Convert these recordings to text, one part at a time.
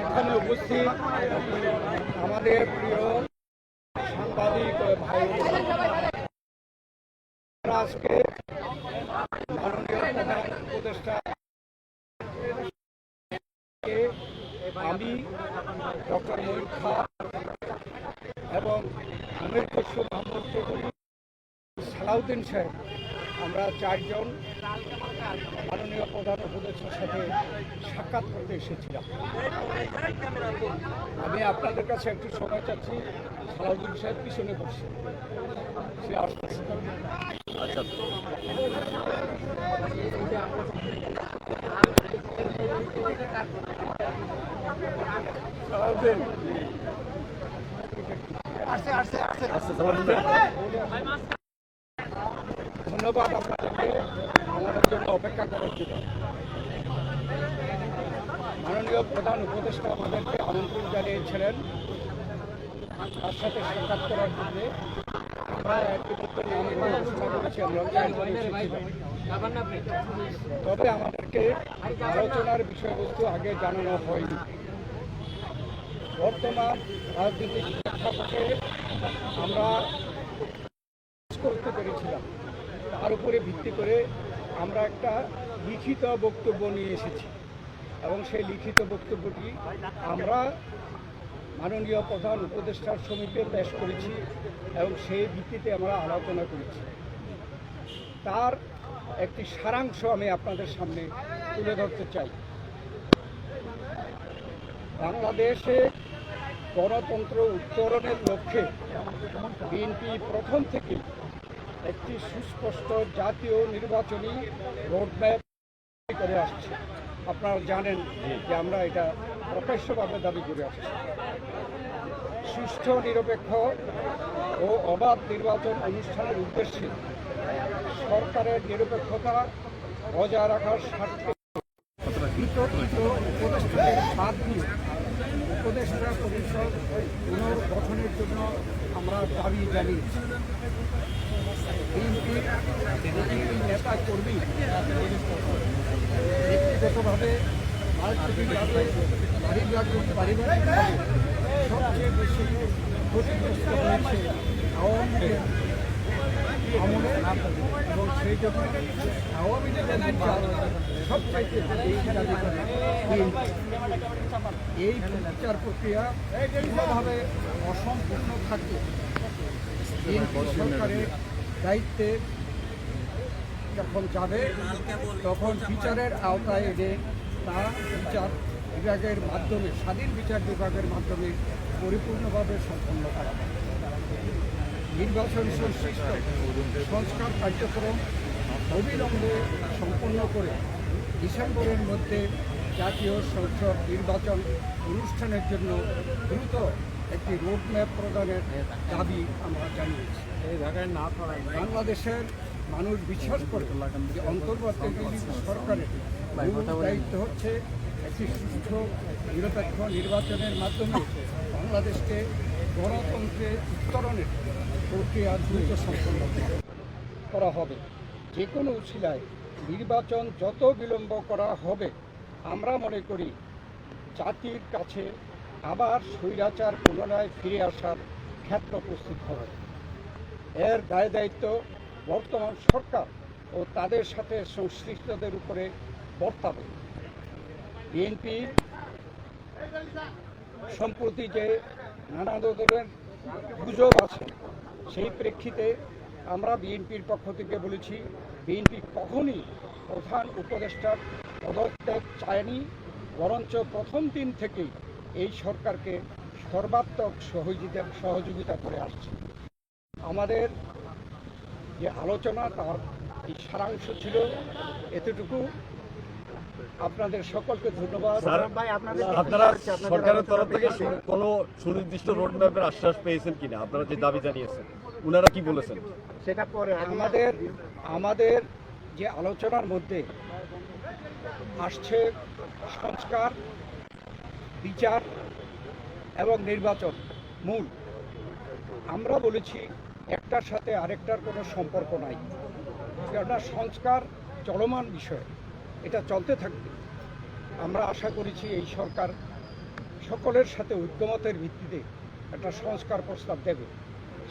এখানে উপস্থিত আমাদের প্রিয় সাংবাদিক ভাই আজকে মাননীয় উপদেষ্টা, আমি ডক্টর মহিন খান এবং আমির খসরু মোহাম্মদ সালাউদ্দিন সাহেব। আমরা চারজন মাননীয় প্রধান উপদেষ্টার সাথে সাক্ষাৎ করতে এসেছিলাম। আমি আপনাদের কাছে একটু সময় চাচ্ছি সালাউদ্দিন সাহেব পিছনে বসছে সে আসতেছে সালাউদ্দিন। ধন্যবাদ আপনাদেরকে। আমাদের জন্য অপেক্ষা করার জন্য মাননীয় প্রধান উপদেষ্টা আমাদেরকে আমন্ত্রণ জানিয়েছিলেন। তার সাথে সাক্ষাৎ করার জন্য আমরা ইতিমধ্যে নাম ঘোষণা করেছি আমরা চারজন এসেছিলাম। তবে আমাদেরকে আলোচনার বিষয়বস্তু আগে জানানো হয়নি। বর্তমান রাজনৈতিক প্রেক্ষাপটে আমরা করতে পেরেছিলাম। তার উপরে ভিত্তি করে আমরা একটা লিখিত বক্তব্য নিয়ে এসেছি। এবং সেই লিখিত বক্তব্যটি আমরা মাননীয় প্রধান উপদেষ্টার সমিতিতে পেশ করেছি এবং সেই ভিত্তিতে আমরা আলোচনা করেছি। তার একটি সারাংশ আমি আপনাদের সামনে তুলে ধরতে চাই। বাংলাদেশে গণতন্ত্র উত্তরণের লক্ষ্যে বিএনপি প্রথম থেকে একটি সুস্পষ্ট জাতীয় নির্বাচনী রোডম্যাপ করে আসছে। আপনারা জানেন যে আমরা এটা প্রকাশ্যভাবে দাবি করে আসছি। সুষ্ঠু, নিরপেক্ষ ও অবাধ নির্বাচন অনুষ্ঠানের উদ্দেশ্যে সরকারের নিরপেক্ষতা বজায় রাখার স্বার্থে উপদেষ্টাদের উপদেষ্টা পরিষদ, পুনর্গঠনের জন্য আমরা দাবি প্রতিটি নেতা কর্মী ব্যক্তিগতভাবে সবচেয়ে বেশি ক্ষতিগ্রস্ত হয়েছে। আওয়ামী আমলে এবং সেই জন্য এই বিচার প্রক্রিয়া কোনোভাবে অসম্পূর্ণ থাকলে সরকারের দায়িত্বে যখন যাবে তখন বিচারের আওতায় এনে তা বিচার বিভাগের মাধ্যমে, স্বাধীন বিচার বিভাগের মাধ্যমে পরিপূর্ণভাবে সম্পন্ন করা নির্বাচন সংশ্লিষ্ট সংস্কার কার্যক্রম অবিলম্বে সম্পন্ন করে ডিসেম্বরের মধ্যে জাতীয় সংসদ নির্বাচন অনুষ্ঠানের জন্য দ্রুত একটি রোডম্যাপ প্রদানের দাবি আমরা জানিয়েছি। এই না বাংলাদেশের মানুষ বিশ্বাস করে যে অন্তর্বর্তীকালীন সরকারের দায়িত্ব হচ্ছে একটি সুস্থ নিরপেক্ষ নির্বাচনের মাধ্যমে বাংলাদেশকে গণতন্ত্রে উত্তরণের প্রক্রিয়া দ্রুত সম্পন্ন করা হবে। যে কোনো উছিলায় নির্বাচন যত বিলম্ব করা হবে, আমরা মনে করি জাতির কাছে আবার স্বৈরাচার পুনরায় ফিরে আসার ক্ষেত্র প্রস্তুত হবে। এর দায় দায়িত্ব বর্তমান সরকার ও তাদের সাথে সংশ্লিষ্টদের উপরে বর্তাবে। বিএনপির সম্প্রতি যে নানা ধরনের গুজব আছে সেই প্রেক্ষিতে আমরা বিএনপির পক্ষ থেকে বলেছি বিএনপি কখনই প্রধান উপদেষ্টার পদত্যাগ চায়নি বরঞ্চ প্রথম দিন থেকেই এই সরকারকে সর্বাত্মক সহযোগিতা সহযোগিতা করে আসছে। আমাদের যে আলোচনা তার এই সারাংশ ছিল এতটুকু আপনাদের সকলকে ধন্যবাদ। আপনারা সরকারের তরফ থেকে কোনো সুনির্দিষ্ট রোডম্যাপের আশ্বাস পেয়েছেন কিনা? আপনারা যে দাবি জানিয়েছেন। উনারা কি বলেছেন? সেটা পরে আমাদের আমাদের যে আলোচনার মধ্যে আসছে সংস্কার, বিচার এবং নির্বাচন মূল, আমরা বলেছি একটার সাথে আরেকটার কোনো সম্পর্ক নাই। কেননা সংস্কার চলমান বিষয়, এটা চলতে থাকবে। আমরা আশা করেছি এই সরকার সকলের সাথে ঐক্যমতের ভিত্তিতে একটা সংস্কার প্রস্তাব দেবে।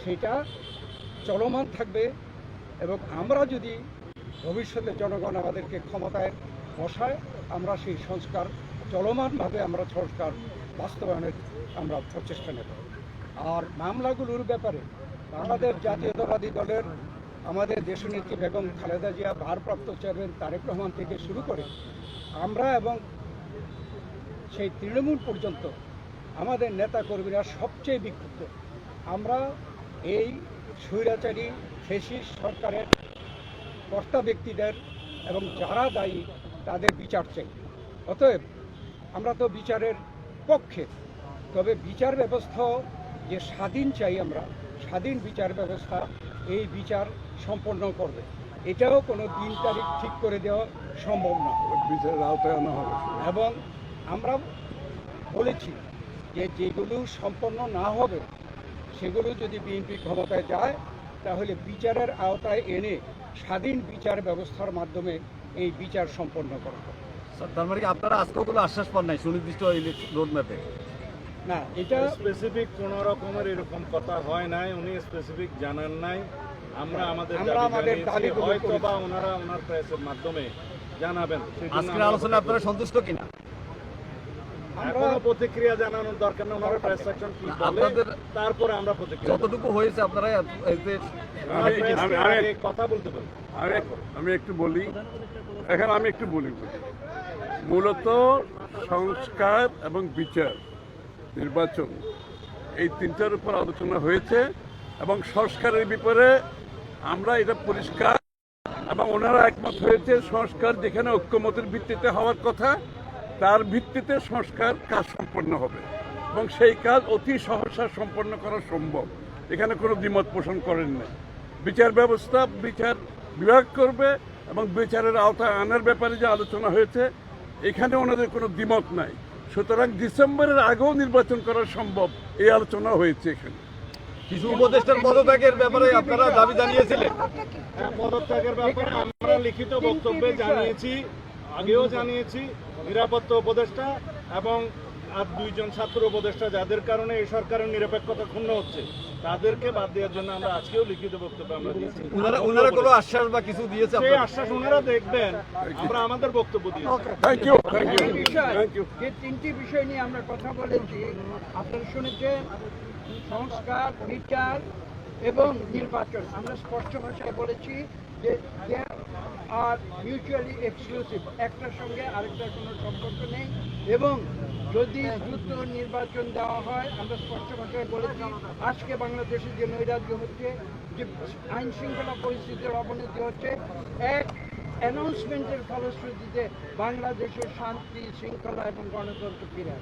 সেটা চলমান থাকবে এবং আমরা যদি ভবিষ্যতে জনগণ আমাদেরকে ক্ষমতায় বসায়, আমরা সেই সংস্কার, চলমানভাবে আমরা সংস্কার বাস্তবায়নের আমরা প্রচেষ্টা নেব। আর মামলাগুলোর ব্যাপারে বাংলাদেশ জাতীয়তাবাদী দলের আমাদের দেশনেত্রী বেগম খালেদা জিয়া, ভারপ্রাপ্ত চেয়ারম্যান তারেক রহমান থেকে শুরু করে আমরা এবং সেই তৃণমূল পর্যন্ত আমাদের নেতা কর্মীরা সবচেয়ে বিক্ষুব্ধ। আমরা এই স্বৈরাচারী ফেসিস সরকারের কর্তা ব্যক্তিদের এবং যারা দায়ী তাদের বিচার চাই। অতএব আমরা তো বিচারের পক্ষে তবে বিচার ব্যবস্থাও যে স্বাধীন চাই আমরা স্বাধীন বিচার ব্যবস্থা এই বিচার সম্পন্ন করবে। এটাও কোনো দিন তারিখ ঠিক করে দেওয়া সম্ভব না। বিচারের আওতায় আনা হবে। এবং আমরা বলেছি যে যেগুলো সম্পন্ন না হবে সেগুলো যদি বিএনপি ক্ষমতায় যায় তাহলে বিচারের আওতায় এনে স্বাধীন বিচার ব্যবস্থার মাধ্যমে এই বিচার সম্পন্ন করা তার মানে আপনারা আজকেও কোনো আশ্বাস পান নাই সুনির্দিষ্ট রোড ম্যাপে না এটা স্পেসিফিক কোন রকমের এরকম কথা হয় নাই উনি স্পেসিফিক জানান নাই। আমরা আমাদের আমরা আমাদের দাবিগুলো হয়তো বা ওনারা ওনার প্রেসের মাধ্যমে জানাবেন আজকের আলোচনা আপনারা সন্তুষ্ট কিনা? এখনও প্রতিক্রিয়া জানানোর দরকার নেই ওনারা প্রেস সেকশন কি বলে আপনাদের- তারপরে আমরা প্রতিক্রিয়া যতটুকু হয়েছে আপনারা কথা বলতে পারি আমি একটু বলি এখন আমি একটু বলি। মূলত সংস্কার এবং বিচার নির্বাচন এই তিনটার উপর আলোচনা হয়েছে এবং সংস্কারের বিপরে আমরা এটা পরিষ্কার এবং ওনারা একমত হয়েছে সংস্কার যেখানে ঐক্যমতের ভিত্তিতে হওয়ার কথা তার ভিত্তিতে সংস্কার কাজ সম্পন্ন হবে এবং সেই কাজ অতি সহসা সম্পন্ন করা সম্ভব। এখানে কোনো দ্বিমত পোষণ করেন না বিচার ব্যবস্থা বিচার বিভাগ করবে এবং বিচারের আওতায় আনার ব্যাপারে যে আলোচনা হয়েছে এখানে ওনাদের কোনো দ্বিমত নাই। সুতরাং ডিসেম্বরের আগেও নির্বাচন করা সম্ভব এই আলোচনা হয়েছে এখানে। কিছু উপদেষ্টার পদত্যাগের ব্যাপারে আপনারা দাবি জানিয়েছিলেন। হ্যাঁ, পদত্যাগের ব্যাপারে আমরা লিখিত বক্তব্যে জানিয়েছি আগেও জানিয়েছি। নিরাপত্তা উপদেষ্টা এবং আর দুইজন ছাত্র উপদেষ্টা যাদের কারণে এই সরকারের নিরপেক্ষতা ক্ষুণ্ণ হচ্ছে তাদেরকে বাদ দেওয়ার জন্য আমরা আজকেও লিখিত বক্তব্য আমরা দিয়েছি। ওনারা ওনারা কোনো আশ্বাস বা কিছু দিয়েছে সেই আশ্বাস ওনারা দেখবেন আমরা আমাদের বক্তব্য দিয়েছি। থ্যাংক ইউ থ্যাংক ইউ তিনটি বিষয়। থ্যাংক ইউ যে তিনটি বিষয় নিয়ে আমরা কথা বলেছি আপনারা শুনেছেন সংস্কার বিচার এবং নির্বাচন। আমরা স্পষ্ট ভাষায় বলেছি যে আর মিউচুয়ালি এক্সক্লুসিভ একটার সঙ্গে আরেকটার কোনো সম্পর্ক নেই। এবং যদি দ্রুত নির্বাচন দেওয়া হয়, আমরা স্পষ্ট ভাষায় বলেছি, আজকে বাংলাদেশে যে নৈরাজ্য হচ্ছে, যে আইন শৃঙ্খলা পরিস্থিতির অবনতি হচ্ছে, এক অ্যানাউন্সমেন্টের ফলশ্রুতিতে বাংলাদেশের শান্তি, শৃঙ্খলা এবং গণতন্ত্র ফিরে